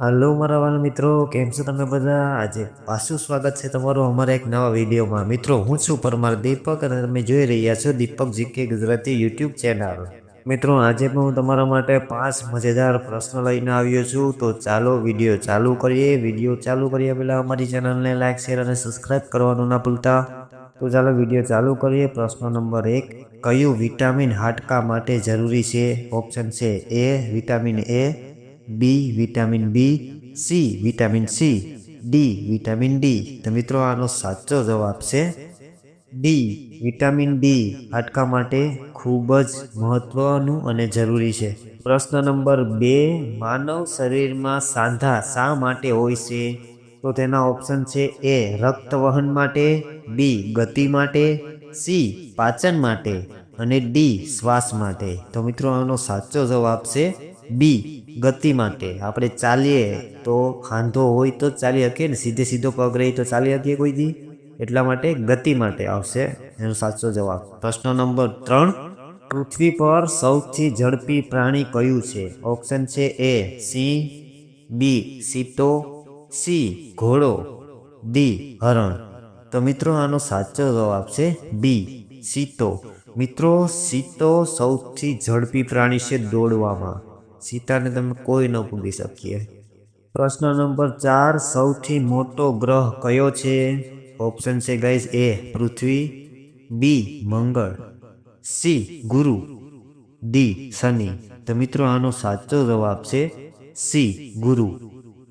હાલો મારા વાલા મિત્રો, કેમ છો તમે બધા? આજે પાછું સ્વાગત છે તમારું અમારા એક નવા વિડીયોમાં. મિત્રો, હું છું પરમાર દીપક અને તમે જોઈ રહ્યા છો Deepak GK Gujarati YouTube channel. મિત્રો, આજે પણ હું તમારા માટે પાંચ મજેદાર પ્રશ્નો લઈને આવ્યો છું. તો ચાલો વીડિયો ચાલુ કરીએ. વીડિયો ચાલુ કર્યા પહેલાં અમારી ચેનલને લાઇક શેર અને સબસ્ક્રાઇબ કરવાનું ના ભૂલતા. તો ચાલો વીડિયો ચાલુ કરીએ. પ્રશ્ન નંબર એક, કયું વિટામિન હાડકા માટે જરૂરી છે? ઓપ્શન છે A, vitamin A B vitamin B C vitamin C D vitamin D તો મિત્રો, આનો સાચો જવાબ છે ડી વિટામિન ડી હાડકા માટે ખૂબ જ મહત્વનું અને જરૂરી છે. પ્રશ્ન નંબર બે, માનવ શરીરમાં સાંધા શા માટે હોય છે? તો તેના ઓપ્શન છે એ રક્ત વહન માટે બી ગતિ માટે સી પાચન માટે અને ડી શ્વાસ માટે. તો મિત્રો, આનો સાચો જવાબ છે બી ગતિ માટે. આપણે ચાલીએ તો ખાંધો હોય તો ચાલી શકીએ ને સીધે સીધો પગ રહી તો ચાલી શકીએ કોઈ દી. એટલા માટે ગતિ માટે આવશે એનો સાચો જવાબ. પ્રશ્ન નંબર ત્રણ. પૃથ્વી પર સૌથી ઝડપી પ્રાણી કયું છે? ઓપ્શન છે એ સિંહ બી, સીતો, સી, ઘોડો, ડી, હરણ. તો મિત્રો આનો સાચો જવાબ છે બી, સીતો. મિત્રો, સીતો સૌથી ઝડપી પ્રાણી છે દોડવામાં. સીતાને તમે કોઈ ન પૂગી શકીએ. પ્રશ્ન નંબર ચાર, સૌથી મોટો ગ્રહ કયો છે? ઓપ્શન છે ગાઈઝ એ પૃથ્વી બી મંગળ સી ગુરુ ડી શનિ. તો મિત્રો આનો સાચો જવાબ છે સી ગુરુ.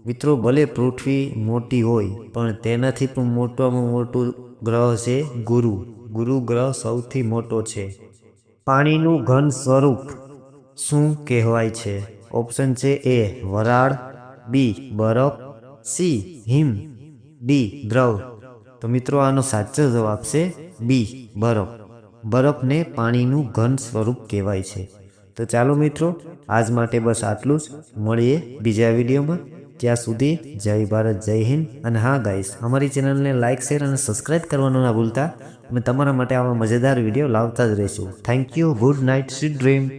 મિત્રો ભલે પૃથ્વી મોટી હોય, પણ તેનાથી પણ મોટામાં મોટું ગ્રહ છે ગુરુ. ગુરુ ગ્રહ સૌથી મોટો છે. પાણીનું ઘન સ્વરૂપ. શું કહેવાય છે? ઓપ્શન છે એ વરાળ બી બરફ સી હિમ ડી દ્રવ. તો મિત્રો, આનો સાચો જવાબ છે બી બરફ. બરફને પાણીનું ઘન સ્વરૂપ કહેવાય છે. તો ચાલો મિત્રો, આજ માટે બસ આટલું જ. મળીએ બીજા વિડીયોમાં. ત્યાં સુધી જય ભારત, જય હિન્દ. અને હા ગાઈસ અમારી ચેનલને લાઇક શેર અને સબસ્ક્રાઇબ કરવાનું ના ભૂલતા. અમે તમારા માટે આવા મજેદાર વીડિયો લાવતા જ રહીશું. Thank you good night sweet dream